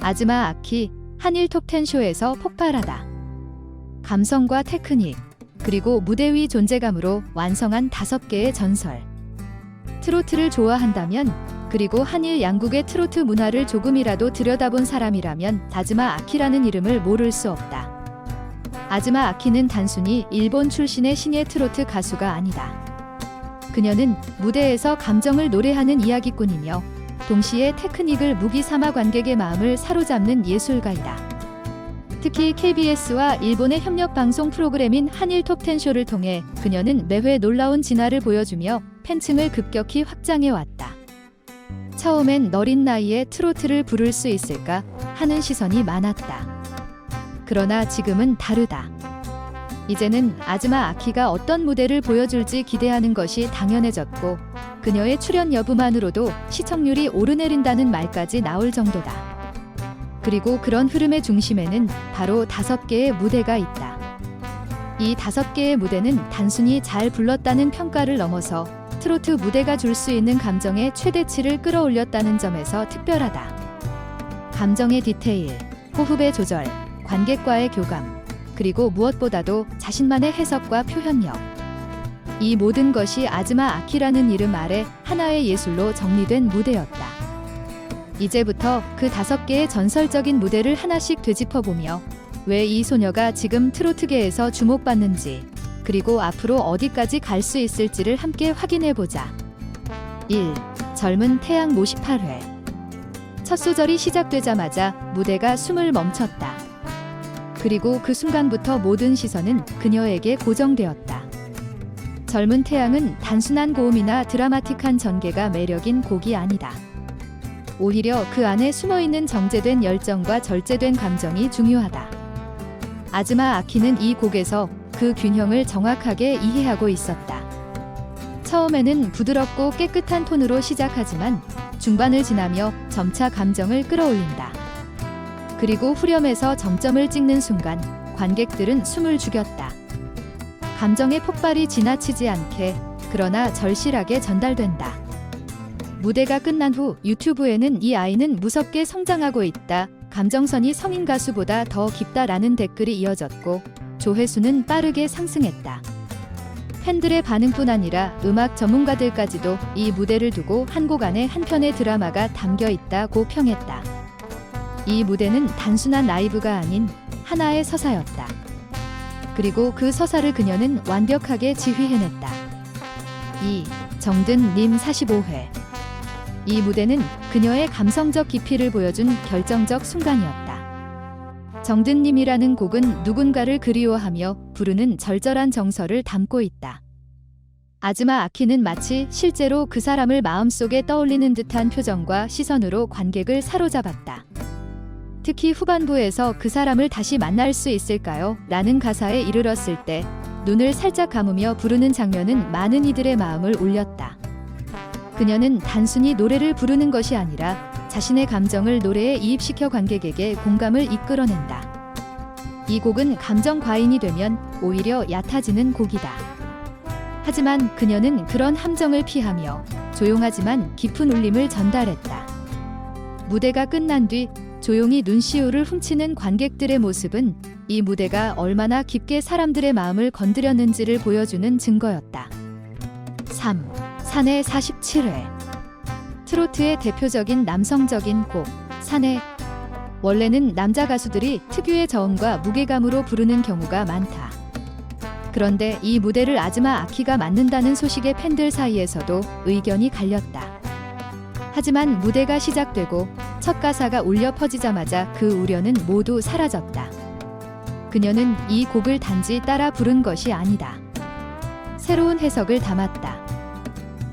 아즈마 아키 한일 톱텐 쇼에서 폭발하다. 감성과 테크닉, 그리고 무대 위 존재감으로 완성한 다섯 개의 전설. 트로트를 좋아한다면, 그리고 한일 양국의 트로트 문화를 조금이라도 들여다본 사람이라면 다즈마 아키라는 이름을 모를 수 없다. 아즈마 아키는 단순히 일본 출신의 신예 트로트 가수가 아니다. 그녀는 무대에서 감정을 노래하는 이야기꾼이며 동시에 테크닉을 무기 삼아 관객의 마음을 사로잡는 예술가이다. 특히 KBS와 일본의 협력 방송 프로그램인 한일 톱텐 쇼를 통해 그녀는 매회 놀라운 진화를 보여주며 팬층을 급격히 확장해 왔다. 처음엔 어린 나이에 트로트를 부를 수 있을까 하는 시선이 많았다. 그러나 지금은 다르다. 이제는 아즈마 아키가 어떤 무대를 보여줄지 기대하는 것이 당연해졌고 그녀의 출연 여부만으로도 시청률이 오르내린다는 말까지 나올 정도다. 그리고 그런 흐름의 중심에는 바로 다섯 개의 무대가 있다. 이 다섯 개의 무대는 단순히 잘 불렀다는 평가를 넘어서 트로트 무대가 줄 수 있는 감정의 최대치를 끌어올렸다는 점에서 특별하다. 감정의 디테일, 호흡의 조절, 관객과의 교감, 그리고 무엇보다도 자신만의 해석과 표현력. 이 모든 것이 아즈마 아키라는 이름 아래 하나의 예술로 정리된 무대였다. 이제부터 그 다섯 개의 전설적인 무대를 하나씩 되짚어보며 왜 이 소녀가 지금 트로트계에서 주목받는지 그리고 앞으로 어디까지 갈 수 있을지를 함께 확인해보자. 1. 젊은 태양 58회 첫 소절이 시작되자마자 무대가 숨을 멈췄다. 그리고 그 순간부터 모든 시선은 그녀에게 고정되었다. 젊은 태양은 단순한 고음이나 드라마틱한 전개가 매력인 곡이 아니다. 오히려 그 안에 숨어 있는 정제된 열정과 절제된 감정이 중요하다. 아즈마 아키는 이 곡에서 그 균형을 정확하게 이해하고 있었다. 처음에는 부드럽고 깨끗한 톤으로 시작하지만 중반을 지나며 점차 감정을 끌어올린다. 그리고 후렴에서 정점을 찍는 순간 관객들은 숨을 죽였다. 감정의 폭발이 지나치지 않게 그러나 절실하게 전달된다. 무대가 끝난 후 유튜브에는 이 아이는 무섭게 성장하고 있다. 감정선이 성인 가수보다 더 깊다라는 댓글이 이어졌고 조회수는 빠르게 상승했다. 팬들의 반응뿐 아니라 음악 전문가들까지도 이 무대를 두고 한 곡 안에 한 편의 드라마가 담겨 있다고 평했다. 이 무대는 단순한 라이브가 아닌 하나의 서사였다. 그리고 그 서사를 그녀는 완벽하게 지휘해냈다. 2. 정든 님 45회 이 무대는 그녀의 감성적 깊이를 보여준 결정적 순간이었다. 정든 님이라는 곡은 누군가를 그리워하며 부르는 절절한 정서를 담고 있다. 아즈마 아키는 마치 실제로 그 사람을 마음속에 떠올리는 듯한 표정과 시선으로 관객을 사로잡았다. 특히 후반부에서 그 사람을 다시 만날 수 있을까요? 라는 가사에 이르렀을 때 눈을 살짝 감으며 부르는 장면은 많은 이들의 마음을 울렸다. 그녀는 단순히 노래를 부르는 것이 아니라 자신의 감정을 노래에 이입시켜 관객에게 공감을 이끌어낸다. 이 곡은 감정 과잉이 되면 오히려 얕아지는 곡이다. 하지만 그녀는 그런 함정을 피하며 조용하지만 깊은 울림을 전달했다. 무대가 끝난 뒤 조용히 눈시울을 훔치는 관객들의 모습은 이 무대가 얼마나 깊게 사람들의 마음을 건드렸는지를 보여주는 증거였다. 3. 산의 47회 트로트의 대표적인 남성적인 곡 산의 원래는 남자 가수들이 특유의 저음과 무게감으로 부르는 경우가 많다. 그런데 이 무대를 아즈마 아키가 맡는다는 소식에 팬들 사이에서도 의견이 갈렸다. 하지만 무대가 시작되고 첫 가사가 울려 퍼지자마자 그 우려는 모두 사라졌다. 그녀는 이 곡을 단지 따라 부른 것이 아니다. 새로운 해석을 담았다.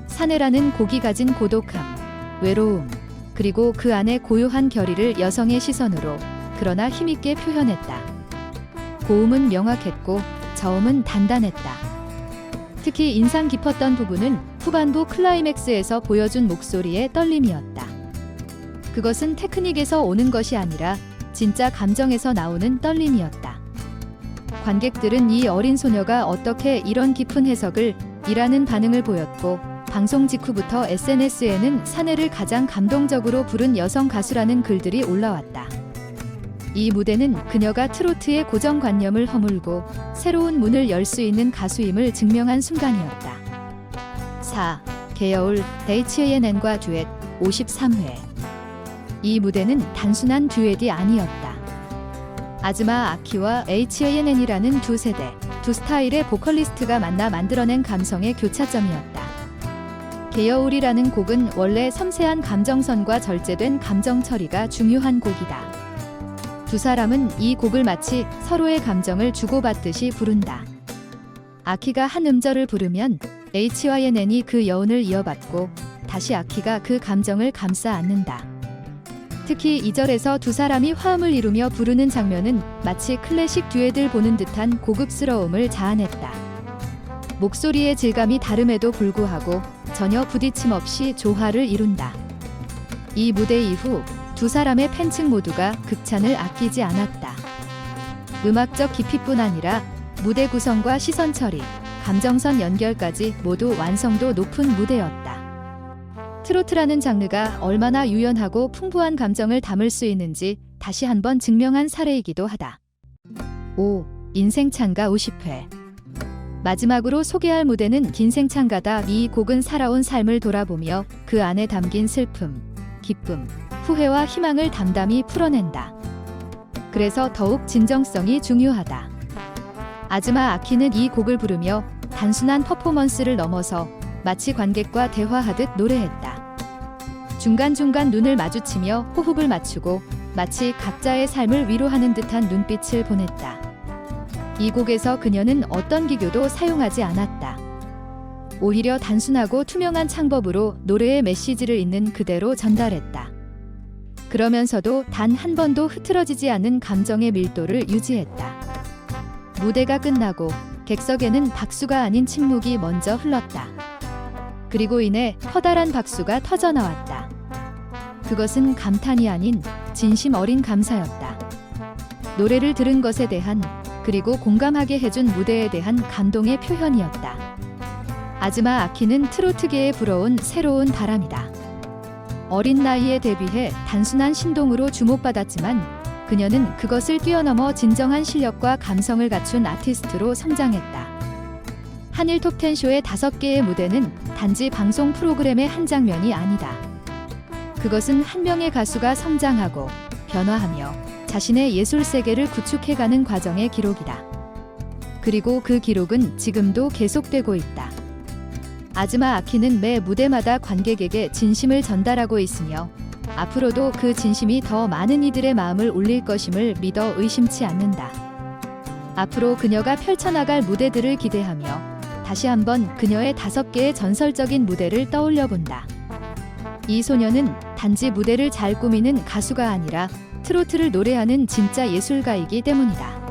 사내라는 곡이 가진 고독함, 외로움, 그리고 그 안에 고요한 결의를 여성의 시선으로 그러나 힘있게 표현했다. 고음은 명확했고 저음은 단단했다. 특히 인상 깊었던 부분은 후반부 클라이맥스에서 보여준 목소리의 떨림이었다. 그것은 테크닉에서 오는 것이 아니라 진짜 감정에서 나오는 떨림이었다. 관객들은 이 어린 소녀가 어떻게 이런 깊은 해석을 이라는 반응을 보였고 방송 직후부터 SNS에는 사내를 가장 감동적으로 부른 여성 가수라는 글들이 올라왔다. 이 무대는 그녀가 트로트의 고정관념을 허물고 새로운 문을 열 수 있는 가수임을 증명한 순간이었다. 4. 개여울 HANN과 듀엣 53회 이 무대는 단순한 듀엣이 아니었다. 아즈마 아키와 HANN이라는 두 세대, 두 스타일의 보컬리스트가 만나 만들어낸 감성의 교차점이었다. 개여울이라는 곡은 원래 섬세한 감정선과 절제된 감정 처리가 중요한 곡이다. 두 사람은 이 곡을 마치 서로의 감정을 주고받듯이 부른다. 아키가 한 음절을 부르면 HYNN이 그 여운을 이어받고 다시 아키가 그 감정을 감싸 안는다. 특히 2절에서 두 사람이 화음을 이루며 부르는 장면은 마치 클래식 듀엣을 보는 듯한 고급스러움을 자아냈다. 목소리의 질감이 다름에도 불구하고 전혀 부딪힘 없이 조화를 이룬다. 이 무대 이후 두 사람의 팬층 모두가 극찬을 아끼지 않았다. 음악적 깊이뿐 아니라 무대 구성과 시선 처리, 감정선 연결까지 모두 완성도 높은 무대였다. 트로트라는 장르가 얼마나 유연하고 풍부한 감정을 담을 수 있는지 다시 한번 증명한 사례이기도 하다. 5. 인생창가 50회 마지막으로 소개할 무대는 긴생창가다. 이 곡은 살아온 삶을 돌아보며 그 안에 담긴 슬픔, 기쁨, 후회와 희망을 담담히 풀어낸다. 그래서 더욱 진정성이 중요하다. 아즈마 아키는 이 곡을 부르며 단순한 퍼포먼스를 넘어서 마치 관객과 대화하듯 노래했다. 중간중간 눈을 마주치며 호흡을 맞추고 마치 각자의 삶을 위로하는 듯한 눈빛을 보냈다. 이 곡에서 그녀는 어떤 기교도 사용하지 않았다. 오히려 단순하고 투명한 창법으로 노래의 메시지를 있는 그대로 전달했다. 그러면서도 단 한 번도 흐트러지지 않는 감정의 밀도를 유지했다. 무대가 끝나고 객석에는 박수가 아닌 침묵이 먼저 흘렀다. 그리고 이내 커다란 박수가 터져 나왔다. 그것은 감탄이 아닌 진심 어린 감사였다. 노래를 들은 것에 대한 그리고 공감하게 해준 무대에 대한 감동의 표현이었다. 아즈마 아키는 트로트계에 불어온 새로운 바람이다. 어린 나이에 데뷔해 단순한 신동으로 주목받았지만 그녀는 그것을 뛰어넘어 진정한 실력과 감성을 갖춘 아티스트로 성장했다. 한일 톱텐 쇼의 다섯 개의 무대는 단지 방송 프로그램의 한 장면이 아니다. 그것은 한 명의 가수가 성장하고 변화하며 자신의 예술 세계를 구축해가는 과정의 기록이다. 그리고 그 기록은 지금도 계속되고 있다. 아즈마 아키는 매 무대마다 관객에게 진심을 전달하고 있으며 앞으로도 그 진심이 더 많은 이들의 마음을 울릴 것임을 믿어 의심치 않는다. 앞으로 그녀가 펼쳐나갈 무대들을 기대하며 다시 한번 그녀의 다섯 개의 전설적인 무대를 떠올려 본다. 이 소녀는 단지 무대를 잘 꾸미는 가수가 아니라 트로트를 노래하는 진짜 예술가이기 때문이다.